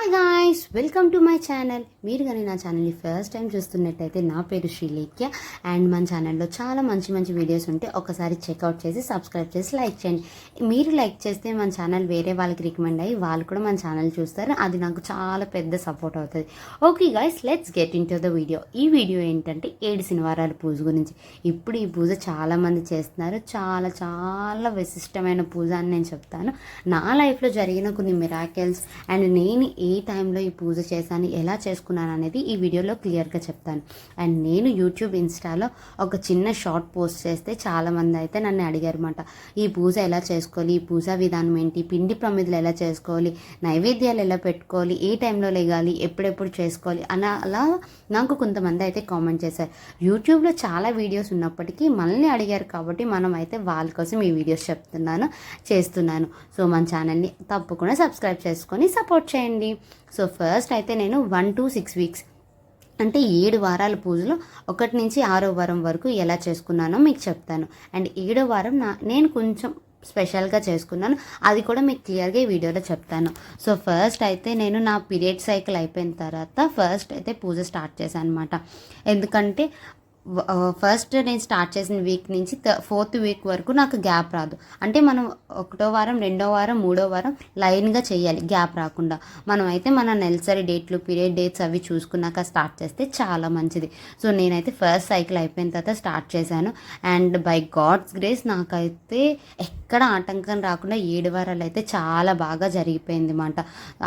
Hi guys welcome to my channel మీరు కానీ నా ఛానల్ని ఫస్ట్ టైం చూస్తున్నట్టయితే నా పేరు శ్రీలేఖ్య అండ్ మన ఛానల్లో చాలా మంచి మంచి వీడియోస్ ఉంటే ఒకసారి చెక్అవుట్ చేసి సబ్స్క్రైబ్ చేసి లైక్ చేయండి. మీరు లైక్ చేస్తే మన ఛానల్ వేరే వాళ్ళకి రికమెండ్ అయ్యి వాళ్ళు కూడా మన ఛానల్ చూస్తారు. అది నాకు చాలా పెద్ద సపోర్ట్ అవుతుంది. Okay guys let's get into the video ఈ వీడియో ఏంటంటే ఏడు శనివారాల పూజ గురించి. ఇప్పుడు ఈ పూజ చాలామంది చేస్తున్నారు. చాలా చాలా విశిష్టమైన పూజ అని నేను చెప్తాను. నా లైఫ్లో జరిగిన కొన్ని మిరాకిల్స్ అండ్ నేను ఏ టైంలో ఈ పూజ చేశాను ఎలా చేసుకున్నాను అనేది ఈ వీడియోలో క్లియర్గా చెప్తాను. అండ్ నేను యూట్యూబ్ ఇన్స్టాలో ఒక చిన్న షార్ట్ పోస్ట్ చేస్తే చాలామంది అయితే నన్ను అడిగారు అనమాట ఈ పూజ ఎలా చేసుకోవాలి? ఈ పూజా విధానం ఏంటి? పిండి ప్రమిదలు ఎలా చేసుకోవాలి? నైవేద్యాలు ఎలా పెట్టుకోవాలి? ఏ టైంలో లేగాలి? ఎప్పుడెప్పుడు చేసుకోవాలి? అని అలా నాకు కొంతమంది అయితే కామెంట్ చేశారు. యూట్యూబ్లో చాలా వీడియోస్ ఉన్నప్పటికీ మనల్ని అడిగారు కాబట్టి మనం అయితే వాళ్ళ కోసం ఈ వీడియోస్ చెప్తున్నాను చేస్తున్నాను. సో మన ఛానల్ని తప్పకుండా సబ్స్క్రైబ్ చేసుకొని సపోర్ట్ చేయండి. సో ఫస్ట్ అయితే నేను వన్ టు సిక్స్ వీక్స్ అంటే ఏడు వారాల పూజలు ఒకటి నుంచి ఆరో వారం వరకు ఎలా చేసుకున్నానో మీకు చెప్తాను. అండ్ ఏడో వారం నా నేను కొంచెం స్పెషల్గా చేసుకున్నాను. అది కూడా మీకు క్లియర్గా ఈ వీడియోలో చెప్తాను. సో ఫస్ట్ అయితే నేను నా పీరియడ్ సైకిల్ అయిపోయిన తర్వాత ఫస్ట్ అయితే పూజ స్టార్ట్ చేశాను అనమాట ఎందుకంటే ఫస్ట్ నేను స్టార్ట్ చేసిన వీక్ నుంచి ఫోర్త్ వీక్ వరకు నాకు గ్యాప్ రాదు. అంటే మనం ఒకటో వారం రెండో వారం మూడో వారం లైన్గా చేయాలి గ్యాప్ రాకుండా. మనం అయితే మన నెలసరి డేట్లు పీరియడ్ డేట్స్ అవి చూసుకున్నాక స్టార్ట్ చేస్తే చాలా మంచిది. సో నేనైతే ఫస్ట్ సైకిల్ అయిపోయిన తర్వాత స్టార్ట్ చేశాను. అండ్ బై గాడ్స్ గ్రేస్ నాకైతే ఎక్కడ ఆటంకం రాకుండా ఏడు వారాలు అయితే చాలా బాగా జరిగిపోయింది అన్నమాట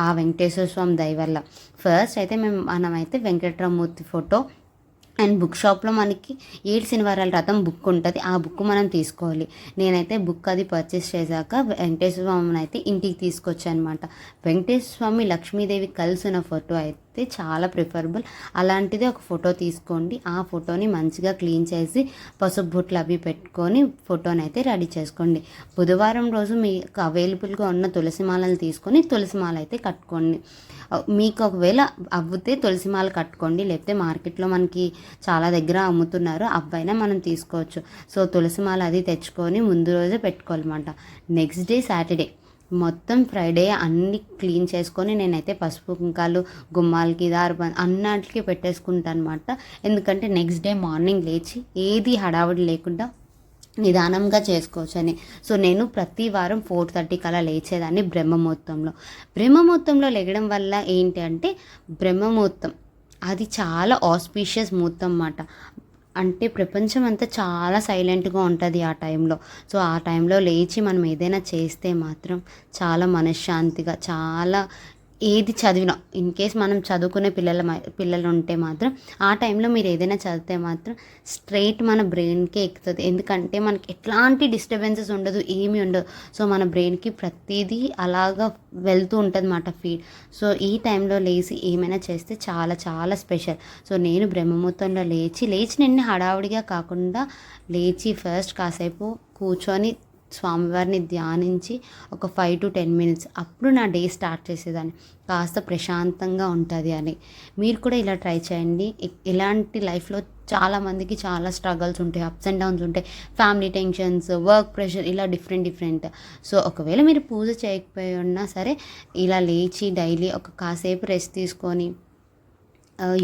ఆ వెంకటేశ్వర స్వామి దయ వల్ల. ఫస్ట్ అయితే మేము మనమైతే వెంకటరామూర్తి ఫోటో అండ్ బుక్ షాప్లో మనకి ఏడు శనివారాల రథం బుక్ ఉంటుంది. ఆ బుక్ మనం తీసుకోవాలి. నేనైతే బుక్ అది పర్చేస్ చేశాక వెంకటేశ్వర స్వామిని అయితే ఇంటికి తీసుకొచ్చాను అనమాట వెంకటేశ్వర స్వామి లక్ష్మీదేవి కలిసి ఉన్న ఫోటో అయితే అయితే చాలా ప్రిఫరబుల్ అలాంటిది ఒక ఫోటో తీసుకోండి. ఆ ఫోటోని మంచిగా క్లీన్ చేసి పసుపు బుట్లు అవి పెట్టుకొని ఫోటోని అయితే రెడీ చేసుకోండి. బుధవారం రోజు మీకు అవైలబుల్గా ఉన్న తులసి మాలను తీసుకొని తులసి మాల అయితే కట్టుకోండి. మీకు ఒకవేళ అవ్వితే తులసి మాల కట్టుకోండి. లేకపోతే మార్కెట్లో మనకి చాలా దగ్గర అమ్ముతున్నారు. అవ్వైనా మనం తీసుకోవచ్చు. సో తులసి మాల అది తెచ్చుకొని ముందు రోజే పెట్టుకోవాలన్నమాట. నెక్స్ట్ డే సాటర్డే మొత్తం ఫ్రైడే అన్ని క్లీన్ చేసుకొని నేనైతే పసుపు కుంకాలు గుమ్మాలకి దారిబంద్ అన్నింటికి పెట్టేసుకుంటాను అనమాట ఎందుకంటే నెక్స్ట్ డే మార్నింగ్ లేచి ఏది హడావుడి లేకుండా నిదానంగా చేసుకోవచ్చు అని సో నేను ప్రతి వారం ఫోర్ థర్టీకి అలా లేచేదాన్ని బ్రహ్మముహూర్తంలో. బ్రహ్మముహూర్తంలో లేగడం వల్ల ఏంటి అంటే బ్రహ్మముహూర్తం అది చాలా ఆస్పీషియస్ ముహూర్తం అన్నమాట. అంటే ప్రపంచం అంతా చాలా సైలెంట్గా ఉంటుంది ఆ టైంలో. సో ఆ టైంలో లేచి మనం ఏదైనా చేస్తే మాత్రం చాలా మనశ్శాంతిగా చాలా ఏది చదివినా ఇన్ కేస్ మనం చదువుకునే పిల్లల పిల్లలు ఉంటే మాత్రం ఆ టైంలో మీరు ఏదైనా చదివితే మాత్రం స్ట్రైట్ మన బ్రెయిన్కే ఎక్కుతుంది. ఎందుకంటే మనకి ఎట్లాంటి డిస్టర్బెన్సెస్ ఉండదు ఏమీ ఉండదు. సో మన బ్రెయిన్కి ప్రతిదీ అలాగా వెళ్తూ ఉంటుంది అన్నమాట ఫీడ్ సో ఈ టైంలో లేచి ఏమైనా చేస్తే చాలా చాలా స్పెషల్ సో నేను బ్రహ్మముహూర్తంలో లేచి లేచి నిన్న హడావుడిగా కాకుండా లేచి ఫస్ట్ కాసేపు కూర్చొని స్వామివారిని ధ్యానించి ఒక ఫైవ్ టు టెన్ మినిట్స్ అప్పుడు నా డే స్టార్ట్ చేసేదాన్ని. కాస్త ప్రశాంతంగా ఉంటుంది అని. మీరు కూడా ఇలా ట్రై చేయండి. ఇలాంటి లైఫ్లో చాలామందికి చాలా స్ట్రగల్స్ ఉంటాయి అప్స్ అండ్ డౌన్స్ ఉంటాయి. ఫ్యామిలీ టెన్షన్స్ వర్క్ ప్రెషర్ ఇలా డిఫరెంట్ డిఫరెంట్. సో ఒకవేళ మీరు పూజ చేయకపోయి ఉన్నా సరే ఇలా లేచి డైలీ ఒక కాసేపు రెస్ట్ తీసుకొని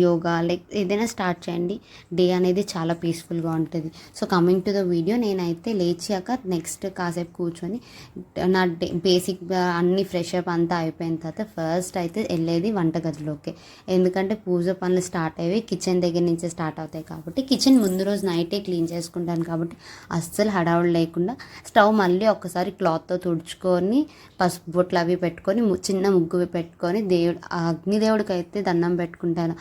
యోగా లైక్ ఏదైనా స్టార్ట్ చేయండి. డే అనేది చాలా పీస్ఫుల్గా ఉంటుంది. So coming to the video నేనైతే లేచాక నెక్స్ట్ కాసేపు కూర్చొని నా డే బేసిక్గా అన్ని ఫ్రెష్ అప్ అంతా అయిపోయిన తర్వాత ఫస్ట్ అయితే వెళ్ళేది వంటగదిలోకి. ఎందుకంటే పూజ పనులు స్టార్ట్ అయ్యి కిచెన్ దగ్గర నుంచే స్టార్ట్ అవుతాయి కాబట్టి కిచెన్ ముందు రోజు నైటే క్లీన్ చేసుకుంటాను కాబట్టి అస్సలు హడావుడు లేకుండా స్టవ్ మళ్ళీ ఒక్కసారి క్లాత్తో తుడుచుకొని పసుపు బొట్లు అవి పెట్టుకొని చిన్న ముగ్గు పెట్టుకొని దేవుడు అగ్నిదేవుడికి అయితే దండం పెట్టుకుంటాను.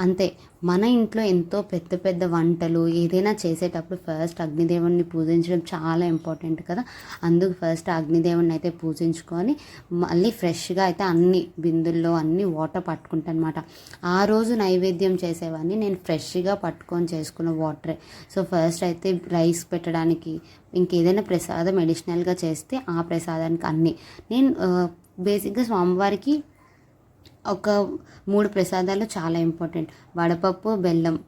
అంతే. మన ఇంట్లో ఎంతో పెద్ద పెద్ద వంటలు ఏదైనా చేసేటప్పుడు ఫస్ట్ అగ్నిదేవుణ్ణి పూజించడం చాలా ఇంపార్టెంట్ కదా. అందుకు ఫస్ట్ అగ్నిదేవుణ్ణి అయితే పూజించుకొని మళ్ళీ ఫ్రెష్గా అయితే అన్ని బిందుల్లో అన్ని వాటర్ పట్టుకుంటాను అనమాట ఆ రోజు నైవేద్యం చేసేవన్నీ నేను ఫ్రెష్గా పట్టుకొని చేసుకున్న వాటరే. సో ఫస్ట్ అయితే రైస్ పెట్టడానికి ఇంకేదైనా ప్రసాదం అడిషనల్గా చేస్తే ఆ ప్రసాదానికి అన్నీ. నేను బేసిక్గా స్వామివారికి ఒక మూడు ప్రసాదాలు చాలా ఇంపార్టెంట్. వడపప్పు బెల్లం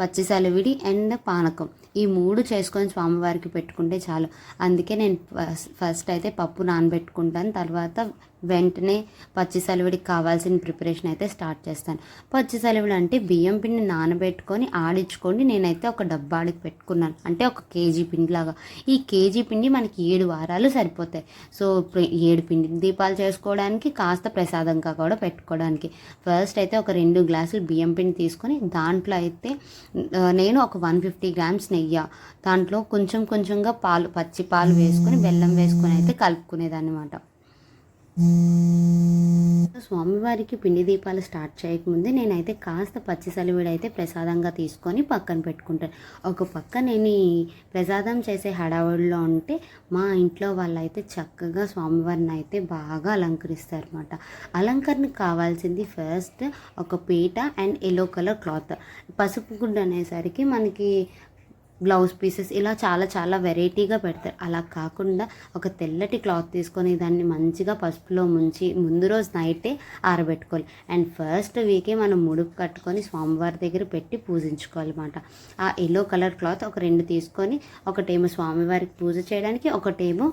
పచ్చిసలవిడి అండ్ పానకం. ఈ మూడు చేసుకొని స్వామివారికి పెట్టుకుంటే చాలు. అందుకే నేను ఫస్ట్ అయితే పప్పు నానబెట్టుకుంటాను. తర్వాత వెంటనే పచ్చి సెలవుడికి కావాల్సిన ప్రిపరేషన్ అయితే స్టార్ట్ చేస్తాను. పచ్చి సలివిడి అంటే బియ్యం పిండి నానబెట్టుకొని ఆడించుకొని నేనైతే ఒక డబ్బాడికి పెట్టుకున్నాను. అంటే ఒక కేజీ పిండి లాగా ఈ కేజీ పిండి మనకి ఏడు వారాలు సరిపోతాయి. సో ఏడు పిండి దీపాలు చేసుకోవడానికి కాస్త ప్రసాదంగా కూడా పెట్టుకోవడానికి. ఫస్ట్ అయితే ఒక రెండు గ్లాసులు బియ్యం పిండి తీసుకొని దాంట్లో అయితే నేను ఒక వన్ ఫిఫ్టీ గ్రామ్స్ నెయ్యి దాంట్లో కొంచెం కొంచెంగా పాలు పచ్చి పాలు వేసుకొని బెల్లం వేసుకొని అయితే కలుపుకునేదాన్ని అనమాట స్వామివారికి పిండి దీపాలు స్టార్ట్ చేయకముందే నేనైతే కాస్త పచ్చి సలివిడి అయితే ప్రసాదంగా తీసుకొని పక్కన పెట్టుకుంటాను. ఒక పక్క నేను ప్రసాదం చేసే హడావుడిలో ఉంటే మా ఇంట్లో వాళ్ళైతే చక్కగా స్వామివారిని అయితే బాగా అలంకరిస్తారు అనమాట అలంకరణకు కావాల్సింది ఫస్ట్ ఒక పీట అండ్ ఎల్లో కలర్ క్లాత్. పసుపు గుడ్డ అనేసరికి మనకి బ్లౌజ్ పీసెస్ ఇలా చాలా చాలా వెరైటీగా పెడతారు. అలా కాకుండా ఒక తెల్లటి క్లాత్ తీసుకొని దాన్ని మంచిగా పసుపులో ముంచి ముందు రోజు నైటే ఆరబెట్టుకోవాలి. అండ్ ఫస్ట్ వీకే మనం ముడుపు కట్టుకొని స్వామివారి దగ్గర పెట్టి పూజించుకోవాలన్నమాట. ఆ ఎల్లో కలర్ క్లాత్ ఒక రెండు తీసుకొని ఒకటేమో స్వామివారికి పూజ చేయడానికి ఒకటేమో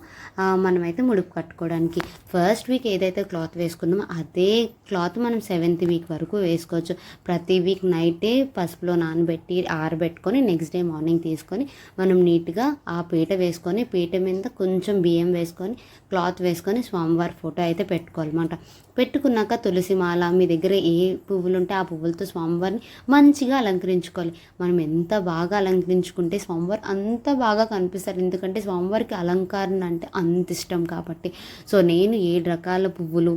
మనమైతే ముడుపు కట్టుకోవడానికి. ఫస్ట్ వీక్ ఏదైతే క్లాత్ వేసుకున్నామో అదే క్లాత్ మనం సెవెంత్ వీక్ వరకు వేసుకోవచ్చు. ప్రతి వీక్ నైటే పసుపులో నానబెట్టి ఆరబెట్టుకొని నెక్స్ట్ డే మార్నింగ్ తీసుకొని మనం నీట్గా ఆ పీట వేసుకొని పీట మీద కొంచెం బియ్యం వేసుకొని క్లాత్ వేసుకొని స్వామివారి ఫోటో అయితే పెట్టుకోవాలన్నమాట. పెట్టుకున్నాక తులసి మాల మీ దగ్గర ఏ పువ్వులు ఉంటే ఆ పువ్వులతో స్వామివారిని మంచిగా అలంకరించుకోవాలి. మనం ఎంత బాగా అలంకరించుకుంటే స్వామివారు అంత బాగా కనిపిస్తారు. ఎందుకంటే స్వామివారికి అలంకారణ అంటే అంత ఇష్టం కాబట్టి. సో నేను ఏడు రకాల పువ్వులు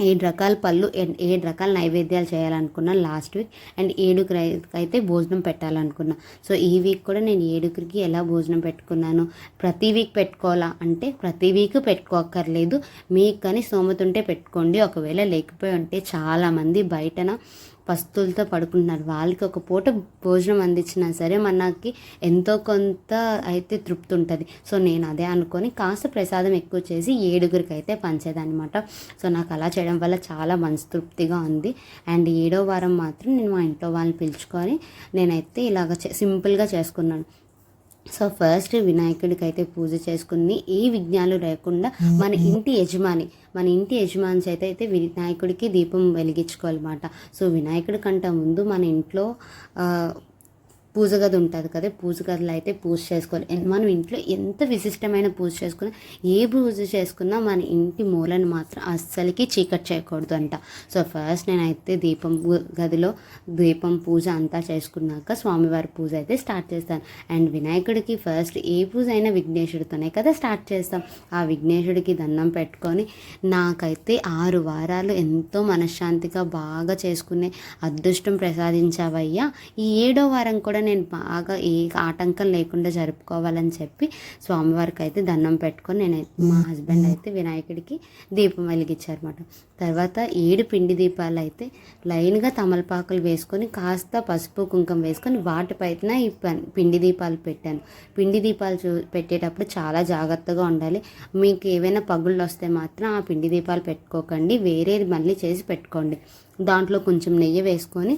ఏడు రకాల పళ్ళు ఏ- ఏడు రకాల నైవేద్యాలు చేయాలనుకున్నాను లాస్ట్ వీక్. అండ్ ఏడుగురు అయితే భోజనం పెట్టాలనుకున్నా. సో ఈ వీక్ కూడా నేను ఏడుగురికి ఎలా భోజనం పెట్టుకున్నాను? ప్రతి వీక్ పెట్టుకోవాలా అంటే ప్రతి వీక్ పెట్టుకోక్కర్లేదు. మీకు కానీ సోమతుంటే పెట్టుకోండి. ఒకవేళ లేకపోయి ఉంటే చాలామంది బయటన పస్తులతో పడుకుంటున్నారు. వాళ్ళకి ఒక పూట భోజనం అందించినా సరే మనకి ఎంతో కొంత అయితే తృప్తి ఉంటుంది. సో నేను అదే అనుకొని కాస్త ప్రసాదం ఎక్కువ చేసి ఏడుగురికి అయితే పంచేదనమాట సో నాకు అలా చేయడం వల్ల చాలా మనసు తృప్తిగా ఉంది. అండ్ ఏడో వారం మాత్రం నేను మా ఇంట్లో వాళ్ళని పిలుచుకొని నేనైతే ఇలాగ చే- సింపుల్గా చేసుకున్నాను. సో ఫస్ట్ వినాయకుడికి అయితే పూజ చేసుకుని ఏ విఘ్నాలు లేకుండా మన ఇంటి యజమాని మన ఇంటి యజమాని చేత అయితే వినాయకుడికి దీపం వెలిగించుకోవాలన్నమాట. సో వినాయకుడి కంటే ముందు మన ఇంట్లో పూజ గది ఉంటుంది కదా పూజ గదిలో అయితే పూజ చేసుకోవాలి. మనం ఇంట్లో ఎంత విశిష్టమైన పూజ చేసుకున్నా ఏ పూజ చేసుకున్నా మన ఇంటి మూలను మాత్రం అస్సలకి చీకటి చేయకూడదు అంట సో ఫస్ట్ నేనైతే దీపం గదిలో దీపం పూజ అంతా చేసుకున్నాక స్వామివారి పూజ అయితే స్టార్ట్ చేస్తాను. అండ్ వినాయకుడికి ఫస్ట్ ఏ పూజ అయినా విఘ్నేశ్వరుడితోనే కదా స్టార్ట్ చేస్తాం. ఆ విఘ్నేశ్వరుడికి దండం పెట్టుకొని నాకైతే ఆరు వారాలు ఎంతో మనశ్శాంతిగా బాగా చేసుకునే అదృష్టం ప్రసాదించావయ్యా. ఈ ఏడో వారం కూడా నేను బాగా ఏ ఆటంకం లేకుండా జరుపుకోవాలని చెప్పి స్వామివారికి అయితే దండం పెట్టుకొని నేను మా హస్బెండ్ అయితే వినాయకుడికి దీపం వెలిగించారనమాట తర్వాత ఏడు పిండి దీపాలు అయితే లైన్గా తమలపాకులు వేసుకొని కాస్త పసుపు కుంకుమ వేసుకొని వాటిపైన ఈ పిండి దీపాలు పెట్టాను. పిండి దీపాలు చూ పెట్టేటప్పుడు చాలా జాగ్రత్తగా ఉండాలి. మీకు ఏవైనా పగుళ్ళు వస్తే మాత్రం ఆ పిండి దీపాలు పెట్టుకోకండి. వేరేది మళ్ళీ చేసి పెట్టుకోండి. దాంట్లో కొంచెం నెయ్యి వేసుకొని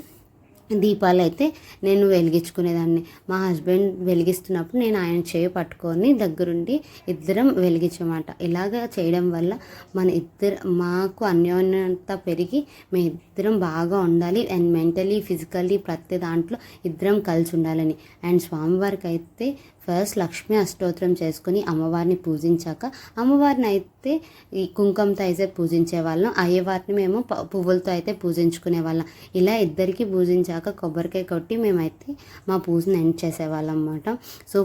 దీపాలు అయితే నేను వెలిగించుకునేదాన్ని. మా హస్బెండ్ వెలిగిస్తున్నప్పుడు నేను ఆయన చేయి పట్టుకొని దగ్గరుండి ఇద్దరం వెలిగించమాట. ఇలాగ చేయడం వల్ల మన ఇద్దరు మాకు అన్యోన్యత పెరిగి మేము ఇద్దరం బాగా ఉండాలి అండ్ మెంటలీ ఫిజికల్లీ ప్రతి దాంట్లో ఇద్దరం కలిసి ఉండాలని. అండ్ స్వామివారికి అయితే ఫస్ట్ లక్ష్మి అష్టోత్తరం చేసుకుని అమ్మవారిని పూజించాక అమ్మవారిని అయితే ఈ కుంకుమతో అయితే పూజించే వాళ్ళం అయ్యవారిని మేము ప- పువ్వులతో అయితే పూజించుకునే వాళ్ళం ఇలా ఇద్దరికి పూజించాక కొబ్బరికాయ కొట్టి మేమైతే మా పూజను ఎండ్ చేసేవాళ్ళం అనమాట సో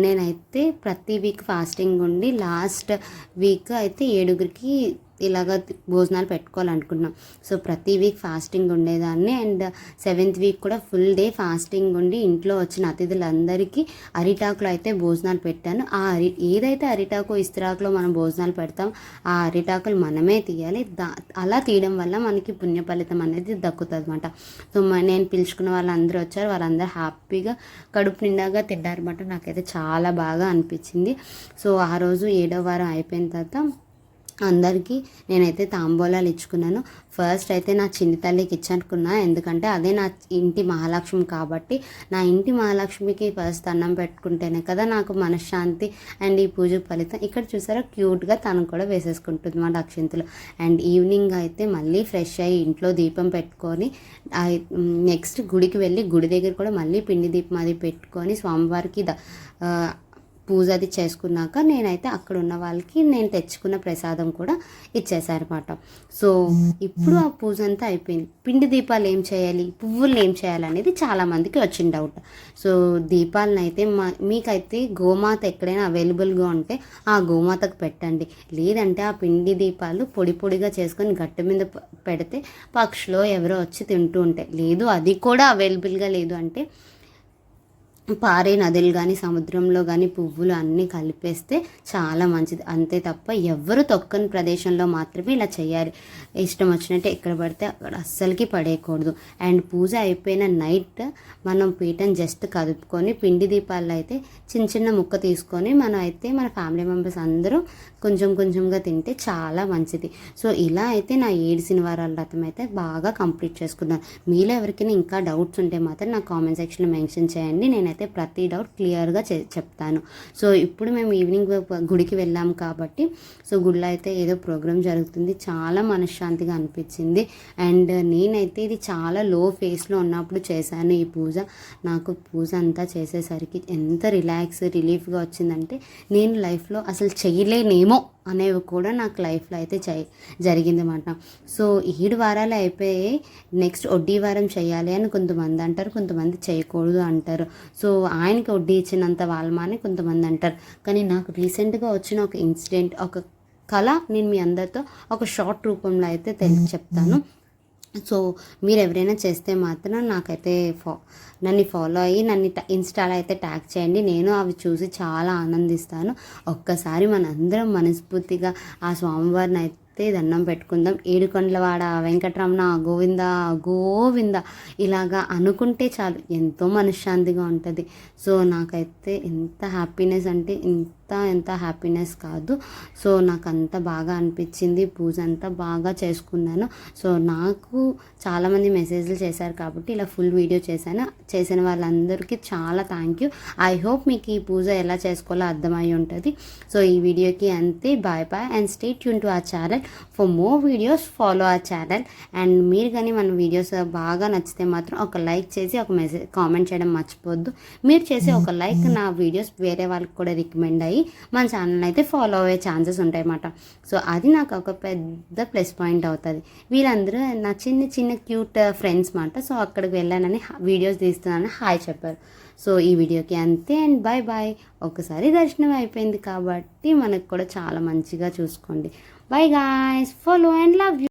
నేనైతే ప్రతి వీక్ ఫాస్టింగ్ ఉండి లాస్ట్ వీక్ అయితే ఏడుగురికి ఇలాగ భోజనాలు పెట్టుకోవాలనుకున్నాం సో ప్రతి వీక్ ఫాస్టింగ్ ఉండేదాన్ని. అండ్ సెవెంత్ వీక్ కూడా ఫుల్ డే ఫాస్టింగ్ ఉండి ఇంట్లో వచ్చిన అతిథులందరికీ అరిటాకులో అయితే భోజనాలు పెట్టాను. ఆ అరి ఏదైతే అరిటాకు ఇస్త్రాకులో మనం భోజనాలు పెడతాం ఆ అరిటాకులు మనమే తీయాలి. దా అలా తీయడం వల్ల మనకి పుణ్య ఫలితం అనేది దక్కుతుంది అనమాట సో నేను పిలుచుకున్న వాళ్ళందరూ వచ్చారు. వాళ్ళందరూ హ్యాపీగా కడుపు నిండాగా తిన్నారన్నమాట. నాకైతే చాలా బాగా అనిపించింది. సో ఆ రోజు ఏడో వారం అయిపోయిన తర్వాత అందరికీ నేనైతే తాంబూలాలు ఇచ్చుకున్నాను. ఫస్ట్ అయితే నా చిన్ని తల్లికి ఇచ్చనుకున్నా. ఎందుకంటే అదే నా ఇంటి మహాలక్ష్మి కాబట్టి నా ఇంటి మహాలక్ష్మికి ఫస్ట్ అన్నం పెట్టుకుంటేనే కదా నాకు మనశ్శాంతి అండ్ ఈ పూజ ఫలితం. ఇక్కడ చూసారా క్యూట్గా తను కూడా వేసేసుకుంటుంది మా అక్షింతలు అండ్ ఈవినింగ్ అయితే మళ్ళీ ఫ్రెష్ అయ్యి ఇంట్లో దీపం పెట్టుకొని నెక్స్ట్ గుడికి వెళ్ళి గుడి దగ్గర కూడా మళ్ళీ పిండి దీపం అది పెట్టుకొని స్వామివారికి ద పూజ అది చేసుకున్నాక నేనైతే అక్కడ ఉన్న వాళ్ళకి నేను తెచ్చుకున్న ప్రసాదం కూడా ఇచ్చేసారన్నమాట సో ఇప్పుడు ఆ పూజ అంతా అయిపోయింది. పిండి దీపాలు ఏం చేయాలి? పువ్వులు ఏం చేయాలి అనేది చాలామందికి వచ్చిన డౌట్. సో దీపాలను అయితే మా మీకైతే గోమాత ఎక్కడైనా అవైలబుల్గా ఉంటే ఆ గోమాతకు పెట్టండి. లేదంటే ఆ పిండి దీపాలు పొడి పొడిగా చేసుకొని గట్టు మీద పెడితే పక్షులో ఎవరో వచ్చి తింటూ ఉంటాయి. లేదు అది కూడా అవైలబుల్గా లేదు అంటే పారే నదులు కానీ సముద్రంలో కానీ పువ్వులు అన్నీ కలిపేస్తే చాలా మంచిది. అంతే తప్ప ఎవరు తొక్కని ప్రదేశంలో మాత్రమే ఇలా చేయాలి. ఇష్టం వచ్చినట్టు ఎక్కడ పడితే అక్కడ అస్సలకి పడేయకూడదు. అండ్ పూజ అయిపోయిన నైట్ మనం పీఠం జస్ట్ కదుపుకొని పిండి దీపాలు అయితే చిన్న చిన్న ముక్క తీసుకొని మనం అయితే మన ఫ్యామిలీ మెంబర్స్ అందరూ కొంచెం కొంచెంగా తింటే చాలా మంచిది. సో ఇలా అయితే నా ఏడు శనివారాల వ్రతం అయితే బాగా కంప్లీట్ చేసుకున్నాను మీలో ఎవరికైనా ఇంకా డౌట్స్ ఉంటే మాత్రం నా కామెంట్ సెక్షన్లో మెన్షన్ చేయండి. నేనైతే ప్రతి డౌట్ క్లియర్గా చె చెప్తాను. సో ఇప్పుడు మేము ఈవినింగ్ గుడికి వెళ్ళాం కాబట్టి సో గుడిలో అయితే ఏదో ప్రోగ్రామ్ జరుగుతుంది. చాలా మనశ్శాంతిగా అనిపించింది. అండ్ నేనైతే ఇది చాలా లో ఫేస్లో ఉన్నప్పుడు చేశాను ఈ పూజ. నాకు పూజ అంతా చేసేసరికి ఎంత రిలాక్స్ రిలీఫ్గా వచ్చిందంటే నేను లైఫ్లో అసలు చేయలేనేమో అనేవి కూడా నాకు లైఫ్లో అయితే జరిగింది అనమాట సో ఏడు వారాలు అయిపోయి నెక్స్ట్ వడ్డీ వారం చేయాలి అని కొంతమంది అంటారు కొంతమంది చేయకూడదు అంటారు. సో ఆయనకి వడ్డీ ఇచ్చినంత వాళ్ళమా కొంతమంది అంటారు. కానీ నాకు రీసెంట్గా వచ్చిన ఒక ఇన్సిడెంట్ ఒక కళ నేను మీ అందరితో ఒక షార్ట్ రూపంలో అయితే తెలిసి చెప్తాను. సో మీరు ఎవరైనా చేస్తే మాత్రం నాకైతే ఫా నన్ను ఫాలో అయ్యి నన్ను ట- ఇన్స్టాలో అయితే ట్యాగ్ చేయండి. నేను అవి చూసి చాలా ఆనందిస్తాను. ఒక్కసారి మనందరం మనస్ఫూర్తిగా ఆ స్వామివారిని అయితే దండం పెట్టుకుందాం. ఏడుకొండలవాడ వెంకటరమణ గోవింద గోవింద ఇలాగా అనుకుంటే చాలు. ఎంతో మనశ్శాంతిగా ఉంటుంది. సో నాకైతే ఎంత హ్యాపీనెస్ అంటే అంత ఎంత హ్యాపీనెస్ కాదు. సో నాకు అంత బాగా అనిపించింది. పూజ అంతా బాగా చేసుకున్నాను. సో నాకు చాలామంది మెసేజ్లు చేశారు కాబట్టి ఇలా ఫుల్ వీడియో చేశాను. చేసిన వాళ్ళందరికీ చాలా థ్యాంక్ యూ ఐ హోప్ మీకు ఈ పూజ ఎలా చేసుకోవాలో అర్థమై ఉంటుంది. సో ఈ వీడియోకి అంతే. Bye bye and stay tune to the channel for more videos follow the channel and మీరు కానీ మన వీడియోస్ బాగా నచ్చితే మాత్రం ఒక లైక్ చేసి ఒక మెసేజ్ కామెంట్ చేయడం మర్చిపోద్దు మీరు చేసే ఒక లైక్ నా వీడియోస్ వేరే వాళ్ళకి కూడా రికమెండ్ అయ్యి మన ఛానల్ అయితే ఫాలో అయ్యే ఛాన్సెస్ ఉంటాయి అన్నమాట సో అది నాకు ఒక పెద్ద ప్లస్ పాయింట్ అవుతుంది. వీళ్ళందరూ నా చిన్న చిన్న క్యూట్ ఫ్రెండ్స్ మాట. సో అక్కడికి వెళ్ళానని వీడియోస్ తీస్తున్నానని హాయ్ చెప్పారు. సో ఈ వీడియోకి అంతే అండ్ బాయ్ బాయ్ ఒకసారి దర్శనం అయిపోయింది కాబట్టి మనకు కూడా చాలా మంచిగా చూసుకోండి. Bye guys follow and love you